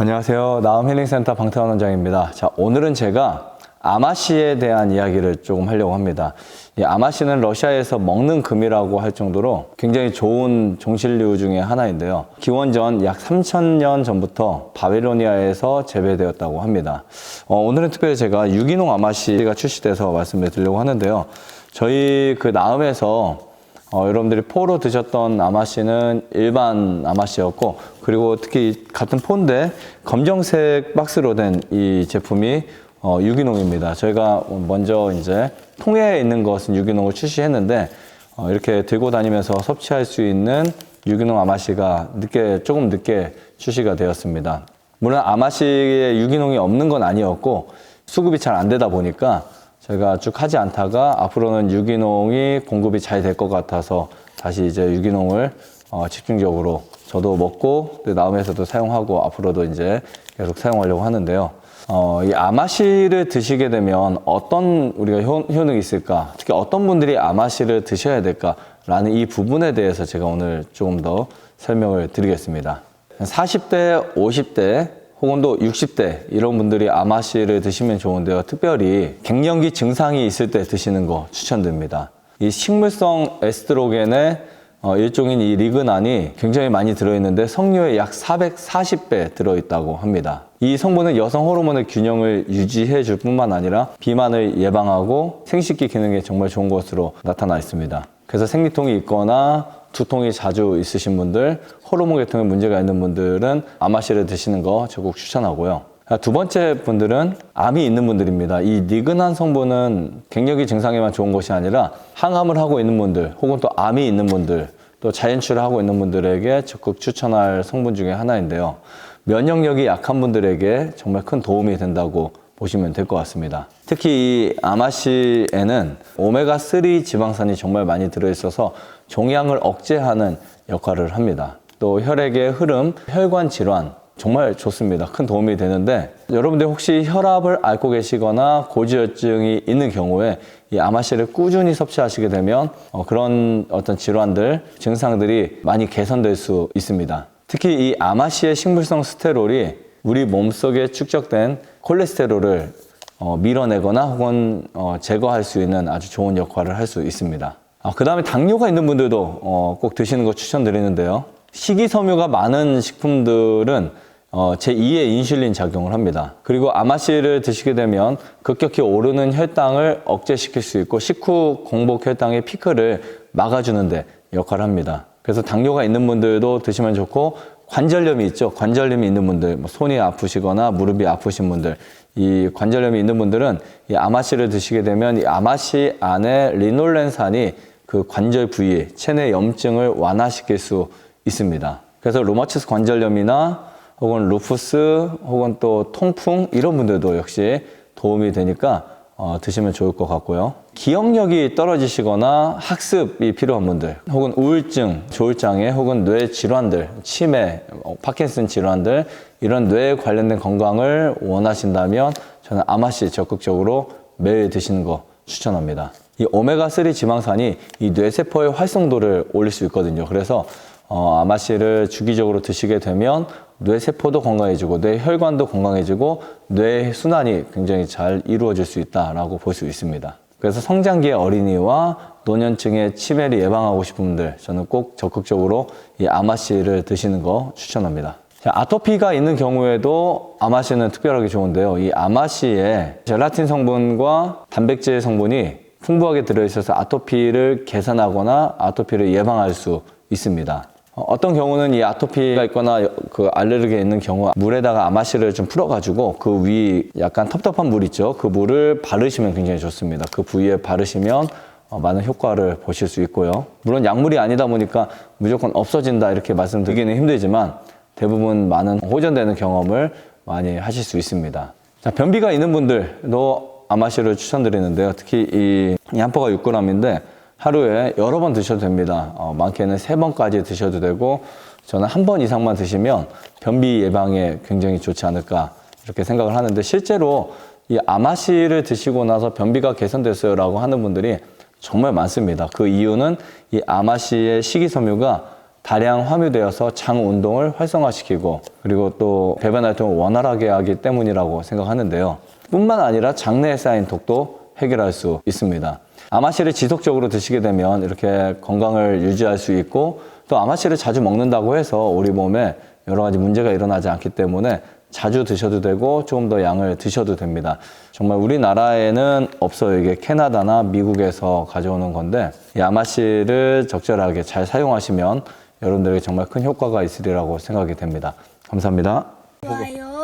안녕하세요. 나움 힐링센터 방태원 원장입니다. 자, 오늘은 제가 아마시에 대한 이야기를 조금 하려고 합니다. 이 아마시는 러시아에서 먹는 금이라고 할 정도로 굉장히 좋은 종실류 중에 하나인데요. 기원전 약 3000년 전부터 바빌로니아에서 재배되었다고 합니다. 어, 오늘은 특별히 제가 유기농 아마시가 출시돼서 말씀을 드리려고 하는데요. 저희 그 나음에서 어, 여러분들이 포로 드셨던 아마씨는 일반 아마씨였고 그리고 특히 이 같은 포인데 검정색 박스로 된 이 제품이 어, 유기농입니다. 저희가 먼저 이제 통에에 있는 것은 유기농을 출시했는데 어, 이렇게 들고 다니면서 섭취할 수 있는 유기농 아마씨가 늦게 조금 늦게 출시가 되었습니다. 물론 아마씨에 유기농이 없는 건 아니었고 수급이 잘 안 되다 보니까 제가 쭉 하지 않다가 앞으로는 유기농이 공급이 잘 될 것 같아서 다시 이제 유기농을 어, 집중적으로 저도 먹고 그 다음에서도 사용하고 앞으로도 이제 계속 사용하려고 하는데요. 어, 이 아마시를 드시게 되면 어떤 우리가 효, 효능이 있을까? 특히 어떤 분들이 아마시를 드셔야 될까 라는 이 부분에 대해서 제가 오늘 조금 더 설명을 드리겠습니다. 40대, 50대, 혹은 또 60대 이런 분들이 아마시를 드시면 좋은데요. 특별히 갱년기 증상이 있을 때 드시는 거 추천드립니다. 이 식물성 에스트로겐의 어, 일종인 이 리그난이 굉장히 많이 들어있는데 성류의 약 440배 들어있다고 합니다. 이 성분은 여성 호르몬의 균형을 유지해 줄 뿐만 아니라 비만을 예방하고 생식기 기능에 정말 좋은 것으로 나타나 있습니다. 그래서 생리통이 있거나 두통이 자주 있으신 분들, 호르몬 계통에 문제가 있는 분들은 아마시를 드시는 거 적극 추천하고요. 두 번째 분들은 암이 있는 분들입니다. 이 니근한 성분은 갱년기 증상에만 좋은 것이 아니라 항암을 하고 있는 분들, 혹은 또 암이 있는 분들, 또 자연출을 하고 있는 분들에게 적극 추천할 성분 중에 하나인데요. 면역력이 약한 분들에게 정말 큰 도움이 된다고 보시면 될 것 같습니다. 특히 이 아마시에는 오메가3 지방산이 정말 많이 들어있어서 종양을 억제하는 역할을 합니다. 또 혈액의 흐름, 혈관 질환, 정말 좋습니다. 큰 도움이 되는데 여러분들 혹시 혈압을 앓고 계시거나 고지혈증이 있는 경우에 이 아마시를 꾸준히 섭취하시게 되면 어, 그런 어떤 질환들, 증상들이 많이 개선될 수 있습니다. 특히 이 아마시의 식물성 스테롤이 우리 몸속에 축적된 콜레스테롤을 어, 밀어내거나 혹은 어, 제거할 수 있는 아주 좋은 역할을 할 수 있습니다. 아, 그 다음에 당뇨가 있는 분들도 어, 꼭 드시는 거 추천드리는데요. 식이섬유가 많은 식품들은 어, 제2의 인슐린 작용을 합니다. 그리고 아마시를 드시게 되면 급격히 오르는 혈당을 억제시킬 수 있고 식후 공복 혈당의 피크를 막아주는데 역할을 합니다. 그래서 당뇨가 있는 분들도 드시면 좋고 관절염이 있죠. 관절염이 있는 분들, 뭐 손이 아프시거나 무릎이 아프신 분들, 이 관절염이 있는 분들은 이 아마시를 드시게 되면 이 아마시 안에 리놀렌산이 그 관절 부위, 체내 염증을 완화시킬 수 있습니다. 그래서 로마티스 관절염이나 혹은 루푸스 혹은 또 통풍 이런 분들도 역시 도움이 되니까 어, 드시면 좋을 것 같고요. 기억력이 떨어지시거나 학습이 필요한 분들, 혹은 우울증, 조울장애, 혹은 뇌 질환들, 치매, 어, 파킨슨 질환들 이런 뇌에 관련된 건강을 원하신다면 저는 아마시 적극적으로 매일 드시는 거 추천합니다. 이 오메가3 지방산이 이 뇌세포의 활성도를 올릴 수 있거든요. 그래서 어, 아마시를 주기적으로 드시게 되면 뇌세포도 건강해지고 뇌 혈관도 건강해지고 뇌 순환이 굉장히 잘 이루어질 수 있다라고 볼 수 있습니다. 그래서 성장기의 어린이와 노년층의 치매를 예방하고 싶은 분들 저는 꼭 적극적으로 이 아마시를 드시는 거 추천합니다. 자, 아토피가 있는 경우에도 아마시는 특별하게 좋은데요. 이 아마시에 젤라틴 성분과 단백질 성분이 풍부하게 들어있어서 아토피를 개선하거나 아토피를 예방할 수 있습니다. 어, 어떤 경우는 이 아토피가 있거나 그 알레르기가 있는 경우 물에다가 아마시를 좀 풀어가지고 그 위 약간 텁텁한 물 있죠. 그 물을 바르시면 굉장히 좋습니다. 그 부위에 바르시면 어, 많은 효과를 보실 수 있고요. 물론 약물이 아니다 보니까 무조건 없어진다 이렇게 말씀드리기는 힘들지만 대부분 많은 호전되는 경험을 많이 하실 수 있습니다. 자, 변비가 있는 분들도 아마시를 추천드리는데요. 특히 이, 포가 6g인데 하루에 여러 번 드셔도 됩니다. 어, 많게는 세 번까지 드셔도 되고 저는 한 번 이상만 드시면 변비 예방에 굉장히 좋지 않을까 이렇게 생각을 하는데 실제로 이 아마시를 드시고 나서 변비가 개선됐어요라고 하는 분들이 정말 많습니다. 그 이유는 이 아마시의 식이섬유가 다량 함유되어서 장 운동을 활성화시키고 그리고 또 배변 활동을 원활하게 하기 때문이라고 생각하는데요. 뿐만 아니라 장내에 쌓인 독도 해결할 수 있습니다. 아마씨를 지속적으로 드시게 되면 이렇게 건강을 유지할 수 있고 또 아마씨를 자주 먹는다고 해서 우리 몸에 여러 가지 문제가 일어나지 않기 때문에 자주 드셔도 되고 조금 더 양을 드셔도 됩니다. 정말 우리나라에는 없어요. 이게 캐나다나 미국에서 가져오는 건데 이 아마씨를 적절하게 잘 사용하시면 여러분들에게 정말 큰 효과가 있으리라고 생각이 됩니다. 감사합니다. 좋아요.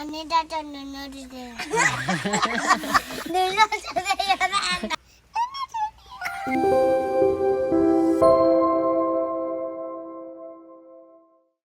အနေတတနနဒီဒီနေရတဲ့ရတဲ့